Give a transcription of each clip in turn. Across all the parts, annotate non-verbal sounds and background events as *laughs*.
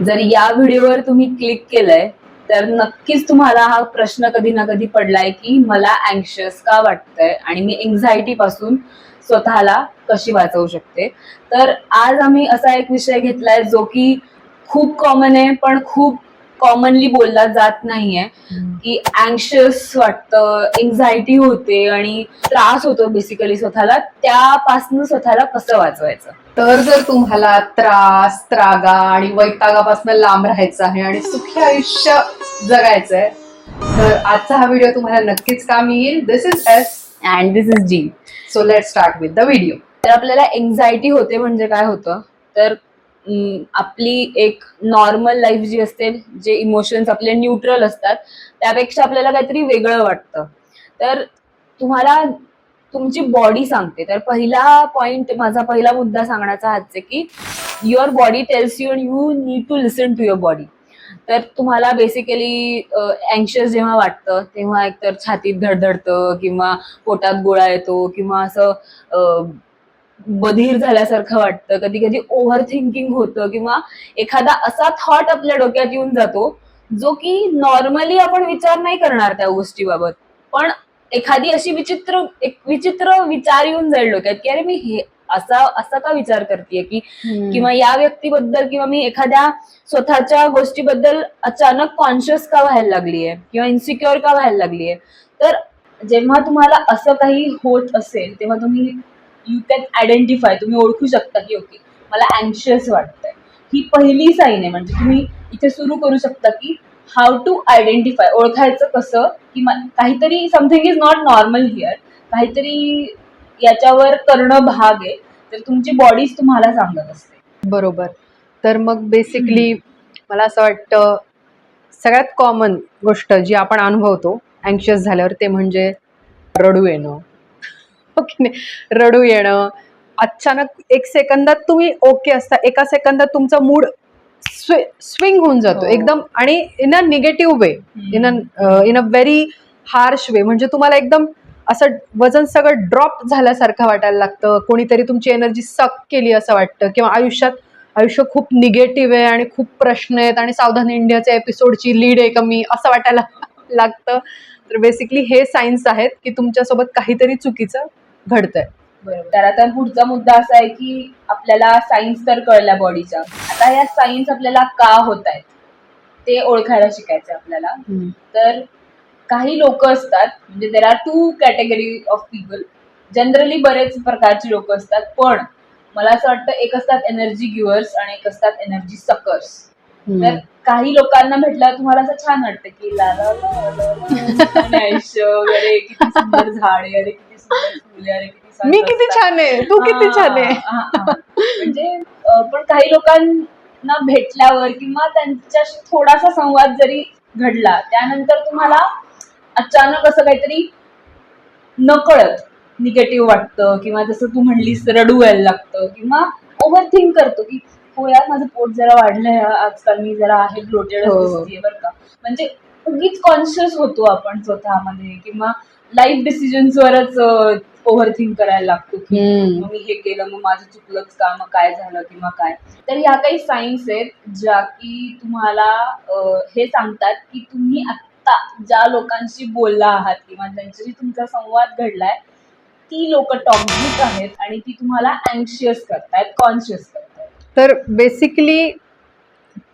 जर या व्हिडिओवर तुम्ही क्लिक केलंय तर नक्कीच तुम्हाला हा प्रश्न कधी ना कधी पडलाय की मला अँक्शियस का वाटतंय आणि मी एन्झायटी पासून स्वतःला कशी वाचवू शकते. तर आज आम्ही असा एक विषय घेतलाय जो की खूप कॉमन आहे पण खूप कॉमनली बोलला जात नाहीये. की अँशियस वाटतं एन्झायटी होते आणि त्रास होतो बेसिकली स्वतःला. त्यापासून स्वतःला कसं वाचवायचं? तर जर तुम्हाला त्रास त्रागा आणि वैतागापासून लांब राहायचं आहे आणि सुखी आयुष्य जगायचं आहे तर आजचा हा व्हिडिओ तुम्हाला नक्कीच कामी येईल. This is S and this is G so let start with the video तर आपल्याला एन्झायटी होते म्हणजे काय होतं? तर आपली एक नॉर्मल लाईफ जी असते जे इमोशन्स आपले न्यूट्रल असतात त्यापेक्षा आपल्याला काहीतरी वेगळं वाटतं. तर तुम्हाला तुमची बॉडी सांगते. तर पहिला पॉइंट माझा पहिला मुद्दा सांगण्याचा हाच आहे की your body tells you and you need to listen to your body तर तुम्हाला बेसिकली अँक्शियस जेव्हा वाटतं तेव्हा एकतर छातीत धडधडतं किंवा पोटात गोळा येतो किंवा असं बधीर झाल्यासारखं वाटतं. कधी कधी ओव्हर थिंकिंग होतं किंवा एखादा असा थॉट आपल्या डोक्यात येऊन जातो जो की नॉर्मली आपण विचार नाही करणार त्या गोष्टीबाबत. पण एखादी अशी विचित्र एक विचित्र विचार येऊन जाईल डोक्यात की अरे मी हे असा असा का विचार करते की? किंवा या व्यक्तीबद्दल किंवा मी एखाद्या स्वतःच्या गोष्टीबद्दल अचानक कॉन्शियस का व्हायला लागलीये? किंवा इन्सिक्युअर का व्हायला लागलीये? तर जेव्हा तुम्हाला असं काही होत असेल तेव्हा तुम्ही यू कॅन आयडेंटिफाय तुम्ही ओळखू शकता की ओके मला अँशियस वाटतंय. ही पहिली साईन आहे म्हणजे तुम्ही इथे सुरू करू शकता की हाऊ टू आयडेंटिफाय ओळखायचं कसं की काहीतरी something is not normal here काहीतरी याच्यावर करणं भाग आहे तर तुमची बॉडीच तुम्हाला सांगत असते. बरोबर. तर मग बेसिकली मला असं वाटतं सगळ्यात कॉमन गोष्ट जी आपण अनुभवतो अँशियस झाल्यावर ते म्हणजे रडू येणं. हो की नाही रडू येणं. अचानक एक सेकंदात तुम्ही ओके असता एका सेकंदात तुमचा मूड स्विंग होऊन जातो. हो. एकदम आणि in a negative way in a in a very harsh way म्हणजे तुम्हाला एकदम असं वजन सगळं ड्रॉप झाल्यासारखं वाटायला लागतं. कोणीतरी तुमची एनर्जी सक केली असं वाटतं. किंवा आयुष्यात आयुष्य खूप निगेटिव्ह आहे आणि खूप प्रश्न आहेत आणि सावधान इंडियाच्या एपिसोडची लीड आहे कमी असं वाटायला *laughs* लागतं. तर बेसिकली हे सायन्स आहेत की तुमच्यासोबत काहीतरी चुकीचं घडतंय बरोबर तर आता पुढचा मुद्दा असा आहे की आपल्याला सायन्स तर कळल्या बॉडीच्या आता या सायन्स आपल्याला का होत आहेत ते ओळखायला शिकायचं आपल्याला तर काही लोक असतात म्हणजे there are two category of people generally बरेच प्रकारची लोक असतात पण मला असं वाटतं एक असतात एनर्जी गिव्हर्स आणि एक असतात एनर्जी सकर्स तर काही लोकांना भेटल्यावर तुम्हाला असं छान वाटतं की ला ला ला ला ला आणि आयुष्य वगैरे किती सुंदर झाडे मी किती. छान आहे तू किती छान आहे. म्हणजे पण काही लोकांना भेटल्यावर किंवा त्यांच्याशी थोडासा संवाद जरी घडला त्यानंतर तुम्हाला अचानक असं काहीतरी नकळत निगेटिव्ह वाटतं किंवा जसं तू म्हणलीस रडू यायला लागतं किंवा ओव्हर थिंक करतो की हो यार माझं पोट जरा वाढलंय आजकाल मी जरा आहे ब्लोटेड हो. बरं का म्हणजे उगीच कॉन्शियस होतो आपण स्वतःमध्ये किंवा लाईफ डिसिजन्स वरच ओव्हर थिंक करायला लागतो की हम्म. मग मी हे केलं मग माझं चुकलंच का मग काय झालं किंवा काय तर ह्या काही सायन्स आहेत ज्या की तुम्हाला अं, हे सांगतात की तुम्ही आत्ता ज्या लोकांशी बोलला आहात किंवा ज्यांच्याशी तुमचा संवाद घडलाय ती लोक टॉक्झिक आहेत आणि ती तुम्हाला अँशियस करतायत कॉन्शियस करतायत तर बेसिकली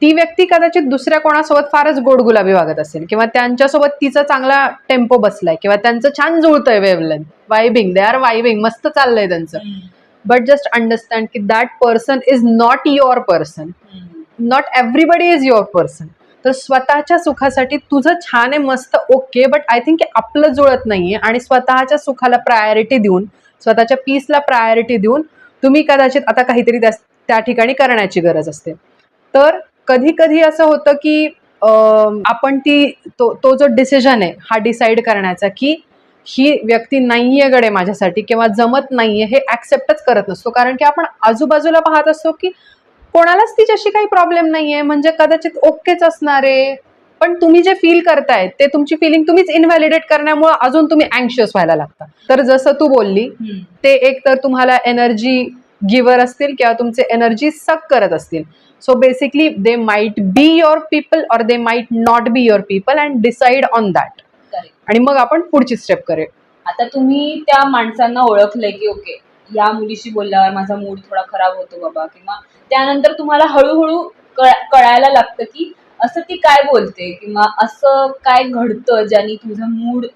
ती व्यक्ती कदाचित दुसऱ्या कोणासोबत फारच गोड गुलाबी वागत असेल किंवा त्यांच्यासोबत तिचा चांगला टेम्पो बसलाय किंवा त्यांचं छान जुळतंय वेवलन वायबिंग दे आर वायबिंग मस्त चाललंय त्यांचं. बट जस्ट अंडरस्टँड की that person is not your person not everybody is your person तर स्वतःच्या सुखासाठी तुझं छान आहे मस्त ओके बट आय थिंक आपलं जुळत नाहीये आणि स्वतःच्या सुखाला प्रायोरिटी देऊन स्वतःच्या पीसला प्रायोरिटी देऊन तुम्ही कदाचित आता काहीतरी त्या त्या ठिकाणी करण्याची गरज असते. तर कधी कधी असं होतं की आपण ती तो तो जो डिसिजन आहे हा डिसाईड करण्याचा की ही व्यक्ती नाहीये गडे माझ्यासाठी किंवा जमत नाहीये हे ऍक्सेप्टच करत नसतो. कारण की आपण आजूबाजूला पाहत असतो की कोणालाच तिच्याशी काही प्रॉब्लेम नाहीये. म्हणजे कदाचित ओकेच असणार आहे. पण तुम्ही जे फील करताय ते तुमची फिलिंग तुम्हीच इनव्हॅलिडेट करण्यामुळे अजून तुम्ही अँशियस व्हायला लागता. तर जसं तू बोलली ते एक तर तुम्हाला एनर्जी गिवर असतील किंवा तुमचे एनर्जी सक करत असतील. So basically they might be your people और they might not be your people and decide on that Correct. आणि मग आपण पुढची स्टेप करेल आता तुम्ही त्या माणसांना ओळखलंय की ओके या मुलीशी बोलल्यावर माझा मूड थोडा खराब होतो बाबा किंवा त्यानंतर तुम्हाला हळूहळू कळ- कळायला लागतं की असं ती काय बोलते किंवा असं काय घडतं ज्याने तुझा मूड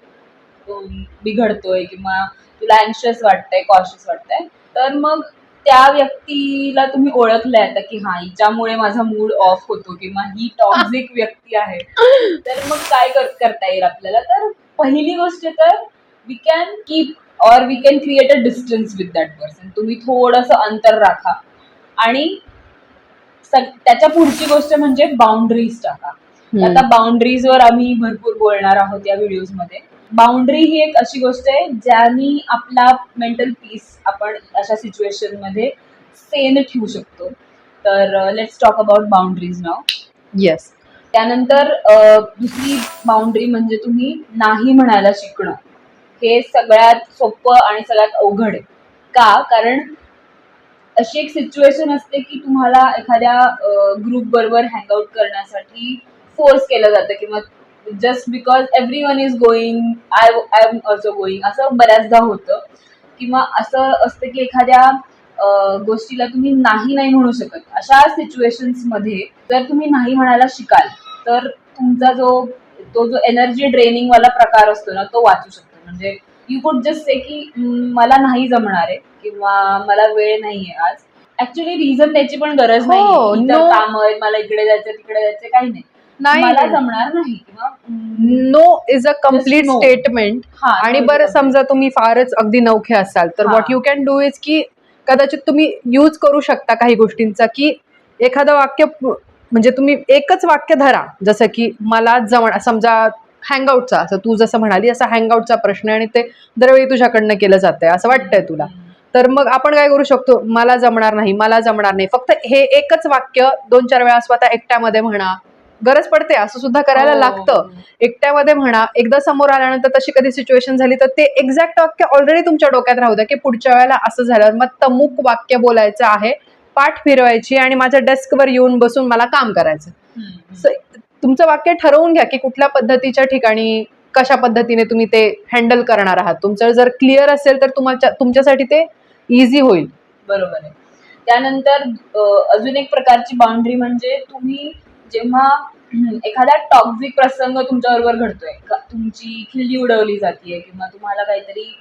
बिघडतोय किंवा तुला अँशियस वाटतंय कॉशियस वाटतंय. तर मग त्या व्यक्तीला तुम्ही ओळखलंय आता की हा हिच्यामुळे माझा मूड ऑफ होतो किंवा ही टॉक्झिक *laughs* व्यक्ती आहे. तर मग काय कर- करता येईल आपल्याला? तर पहिली गोष्ट तर we can keep or we can create a distance with that person तुम्ही थोडंसं अंतर राखा. आणि त्याच्या पुढची गोष्ट म्हणजे बाउंड्रीज टाका. आता बाउंड्रीज वर आम्ही भरपूर बोलणार आहोत या व्हिडिओजमध्ये. बाउंड्री ही एक अशी गोष्ट आहे ज्यानी आपला मेंटल पीस आपण अशा सिच्युएशनमध्ये सेन ठेवू शकतो. तर let's talk about boundaries now yes त्यानंतर अ, दुसरी बाउंड्री म्हणजे तुम्ही नाही म्हणायला शिकणं. हे सगळ्यात सोपं आणि सगळ्यात अवघड आहे. का? कारण अशी एक सिच्युएशन असते की तुम्हाला एखाद्या ग्रुप बरोबर हँगआउट करण्यासाठी फोर्स केलं जातं किंवा just because everyone is going I I am also going असं बऱ्याचदा होतं. किंवा असं असतं की एखाद्या गोष्टीला तुम्ही नाही नाही म्हणू शकत. अशा सिच्युएशन्समध्ये जर तुम्ही नाही म्हणायला शिकाल तर तुमचा जो तो जो एनर्जी ड्रेनिंग वाला प्रकार असतो ना तो वाचू शकतो. म्हणजे यू कुड जस्ट से की "हम्म, मला नाही जमणार आहे किंवा मला वेळ नाहीये आज. ऍक्च्युली रिझन त्याची पण गरज हो, नाही. काम आहेत मला इकडे जायचं तिकडे जायचं काही नाही. नाही मला जमणार नाही किंवा "हम्म, no is a complete no. Statement हा, आणि no बरं a- समजा तुम्ही फारच अगदी नवखे असाल तर हा. What you can do is की कदाचित तुम्ही यूज करू शकता काही गोष्टींचा की एखादं वाक्य प- म्हणजे तुम्ही एकच वाक्य धरा जसं की मला जमण समजा हँगआउटचा असं तू जसं म्हणाली असा हँगआउटचा प्रश्न आहे आणि ते दरवेळी तुझ्याकडनं केलं जातंय असं वाटतंय तुला. तर मग आपण काय करू शकतो मला जमणार नाही मला जमणार नाही फक्त हे एकच वाक्य दोन चार वेळा स्वतः एकट्यामध्ये म्हणा गरज पडते असं सुद्धा करायला हो. लागतं. एकट्यामध्ये म्हणा एकदा समोर आल्यानंतर तशी कधी सिच्युएशन झाली तर ते एक्झॅक्ट वाक्य ऑलरेडी तुमच्या डोक्यात राहू द्या की पुढच्या वेळेला असं झाल्यावर मग तमुक वाक्य बोलायचं आहे पाठ फिरवायची आणि माझ्या डेस्कवर येऊन बसून मला काम करायचं. तुमचं वाक्य ठरवून घ्या की कुठल्या पद्धतीच्या ठिकाणी कशा पद्धतीने तुम्ही ते हँडल करणार आहात. तुमचं जर क्लिअर असेल तर तुम्हाला तुमच्यासाठी ते इझी होईल. बरोबर आहे. त्यानंतर अजून एक प्रकारची बाउंड्री म्हणजे तुम्ही जेव्हा एखादा टॉक्झिक प्रसंग तुमच्याबरोबर घडतोय तुमची खिल्ली उडवली जाते किंवा तुम्हाला काहीतरी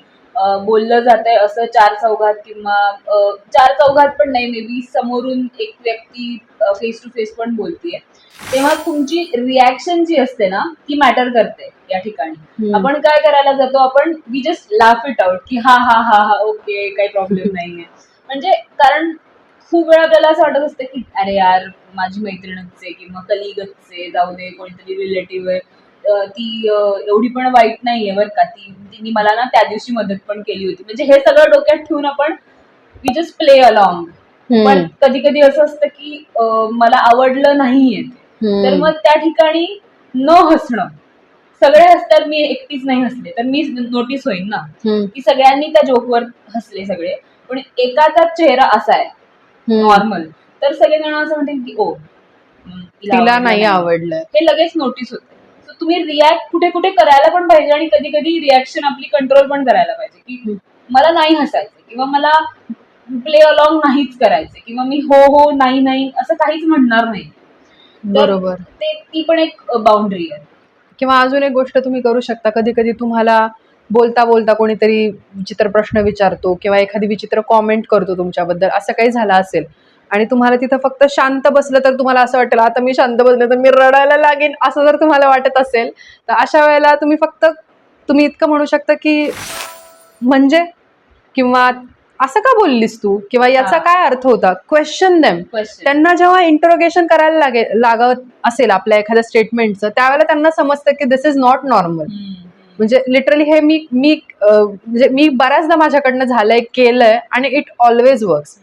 बोललं जात आहे असं चार चौघात किंवा चार चौघात पण नाही मे बी समोरून एक व्यक्ती फेस टू फेस पण बोलतीये. तेव्हा तुमची रिॲक्शन जी असते ना ती मॅटर करते या ठिकाणी. आपण काय करायला जातो आपण we just laugh it out की हा हा हा हा ओके काही प्रॉब्लेम *laughs* नाहीये. म्हणजे कारण खूप वेळा आपल्याला असं वाटत असतं की अरे यार माझी मैत्रिणच आहे किंवा कलिगच आहे जाऊ दे कोणीतरी रिलेटिव्ह आहे. ती एवढी पण वाईट नाहीये बरं का. ती तिने मला ना त्या दिवशी मदत पण केली होती. म्हणजे हे सगळं डोक्यात ठेवून आपण वी जस्ट प्ले अलॉंग पण कधी कधी असं असतं की मला आवडलं नाहीये तर मग त्या ठिकाणी न हसणं. सगळे हसतात मी एकटीच नाही हसले. तर मी नोटीस होईन ना की सगळ्यांनी त्या जोकवर हसले सगळे. पण एकाचा चेहरा असा आहे नॉर्मल. तर सगळे जण असं म्हणतील की ओ तिला नाही आवडलं. हे लगेच नोटीस होते. So तुम्ही रिॲक्ट कुठे कुठे करायला पण पाहिजे आणि कधी कधी रिॲक्शन आपली कंट्रोल पण करायला पाहिजे. की. मला नाही हसायचं किंवा मला प्ले अलॉंग नाहीच करायचं किंवा मी हो हो नाही नाही असं काहीच म्हणणार नाही. बरोबर. ते ती पण एक बाउंड्री आहे. किंवा अजून एक गोष्ट तुम्ही करू शकता. कधी कधी तुम्हाला बोलता बोलता कोणीतरी विचित्र प्रश्न विचारतो किंवा एखादी विचित्र कॉमेंट करतो तुमच्याबद्दल असं काही झालं असेल आणि तुम्हाला तिथं फक्त शांत बसलं तर तुम्हाला असं वाटेल आता मी शांत बसले तर मी रडायला लागेन असं जर तुम्हाला वाटत असेल तर अशा वेळेला तुम्ही फक्त तुम्ही इतकं म्हणू शकता की म्हणजे? किंवा असं का बोललीस तू? किंवा याचा. काय अर्थ होता? क्वेश्चन देम त्यांना जेव्हा इंटरोगेशन करायला लागे लागत असेल आपल्या एखाद्या स्टेटमेंटचं त्यावेळेला त्यांना समजतं की दिस इज नॉट नॉर्मल म्हणजे लिटरली हे मी मी म्हणजे मी बऱ्याचदा माझ्याकडनं झालंय केलंय आणि इट ऑलवेज वर्क्स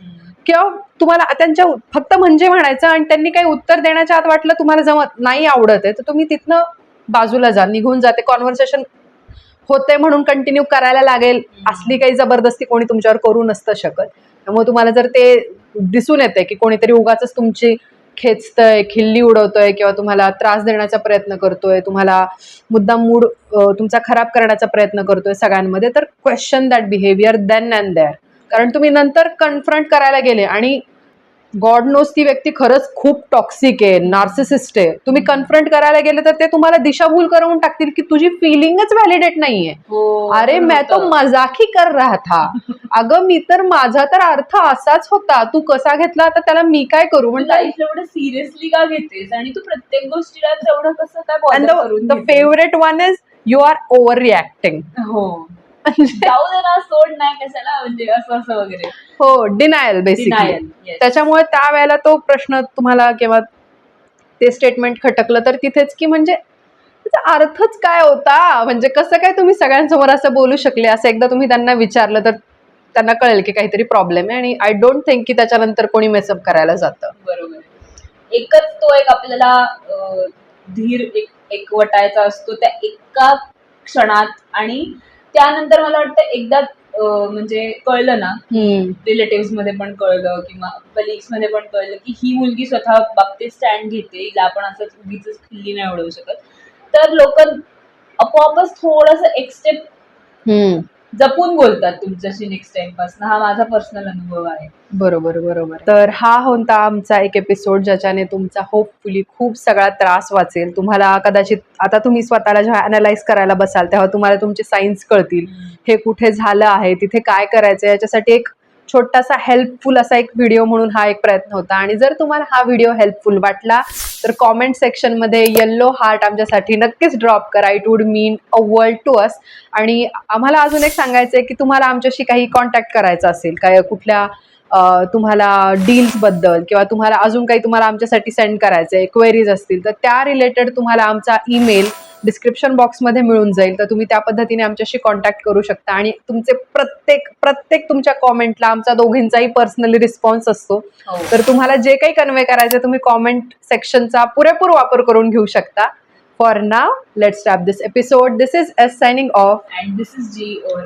किंवा तुम्हाला त्यांच्या फक्त म्हणजे म्हणायचं आणि त्यांनी काही उत्तर देण्याच्या आत वाटलं तुम्हाला जमत नाही आवडत आहे तर तुम्ही तिथनं बाजूला जा निघून जाते कॉन्व्हर्सेशन होते म्हणून कंटिन्यू करायला लागेल. असली काही जबरदस्ती कोणी तुमच्यावर करू नसतं शकत. त्यामुळे तुम्हाला जर ते दिसून येते की कोणीतरी उगाच तुमची खेचतंय खिल्ली उडवतोय किंवा तुम्हाला त्रास देण्याचा प्रयत्न करतोय तुम्हाला मुद्दा मूड तुमचा खराब करण्याचा प्रयत्न करतोय सगळ्यांमध्ये तर question that behaviour then and there कारण तुम्ही नंतर कन्फ्रंट करायला गेले आणि गॉड नोस ती व्यक्ती खरंच खूप टॉक्सिक आहे नार्सिसिस्ट आहे. तुम्ही कन्फ्रंट करायला गेले तर ते तुम्हाला दिशाभूल करून टाकतील की तुझी फिलिंगच व्हॅलिडेट नाहीये. हो, अरे मैं तो मजाक ही कर रहा था. *laughs* अगं मी तर माझा तर अर्थ असाच होता. तू कसा घेतला आता त्याला मी काय करू? लाईफ एवढं सिरियसली का घेतेस? आणि तू प्रत्येक गोष्टीला तेवढं कसं काय? Favourite one is you are overreacting हो. जाऊ दे ना सोड नाही कशाला म्हणजे असं असं वगैरे. हो डिनायल बेसिकली yes. त्याच्यामुळे त्यावेळेला तो प्रश्न तुम्हाला किंवा ते स्टेटमेंट खटकलं तर तिथेच की म्हणजे त्याचा अर्थच काय होता? म्हणजे कसं काय तुम्ही सगळ्यांसमोर असं बोलू शकले? असं एकदा तुम्ही त्यांना विचारलं तर त्यांना कळेल की काहीतरी प्रॉब्लेम आहे आणि आय डोंट थिंक की त्याच्यानंतर कोणी मेसअप करायला जातं. बरोबर. एकच तो एक आपल्याला अं, धीर एक एक वटायचा असतो त्या एका क्षणात आणि त्यानंतर मला वाटतं एकदा म्हणजे कळलं ना रिलेटिव्हमध्ये पण कळलं किंवा कलिग्समध्ये पण कळलं की ही मुलगी स्वतः बाबतीत स्टँड घेते हिला आपण असंच उगीच खिल्ली नाही उडवू शकत तर लोक आपोआपच थोडस एक स्टेप हम्म. जपून बोलतात तुमच्याशी नेक्स्ट टाइमपासून. हा माझा पर्सनल अनुभव आहे. बरोबर बरोबर. तर हा होता आमचा एक एपिसोड ज्याच्याने तुमचा होपफुली खूप सगळा त्रास वाचेल. तुम्हाला कदाचित आता तुम्ही स्वतःला जेव्हा अनालाइज करायला बसाल तेव्हा तुम्हाला तुमचे सायन्स कळतील. हे कुठे झालं आहे तिथे काय करायचं याच्यासाठी एक छोटासा हेल्पफुल असा एक व्हिडिओ म्हणून हा एक प्रयत्न होता. आणि जर तुम्हाला हा व्हिडिओ हेल्पफुल वाटला तर कॉमेंट सेक्शनमध्ये येल्लो हार्ट आमच्यासाठी नक्कीच ड्रॉप करा. It would mean a world to us आणि आम्हाला अजून एक सांगायचं आहे की तुम्हाला आमच्याशी काही कॉन्टॅक्ट करायचा असेल काय कुठल्या तुम्हाला डील्सबद्दल किंवा तुम्हाला अजून काही तुम्हाला आमच्यासाठी सेंड करायचं आहे क्वेरीज असतील तर त्या रिलेटेड तुम्हाला आमचा ईमेल डिस्क्रिप्शन बॉक्समध्ये मिळून जाईल. तर तुम्ही त्या पद्धतीने आमच्याशी कॉन्टॅक्ट करू शकता. आणि तुमचे प्रत्येक प्रत्येक तुमच्या कॉमेंटला आमचा दोघींचाही पर्सनली रिस्पॉन्स असतो. हो. तर तुम्हाला जे काही कन्वे करायचं तुम्ही कॉमेंट सेक्शनचा पुरेपूर वापर करून घेऊ शकता. For now let's wrap this episode this is S signing off and this is G over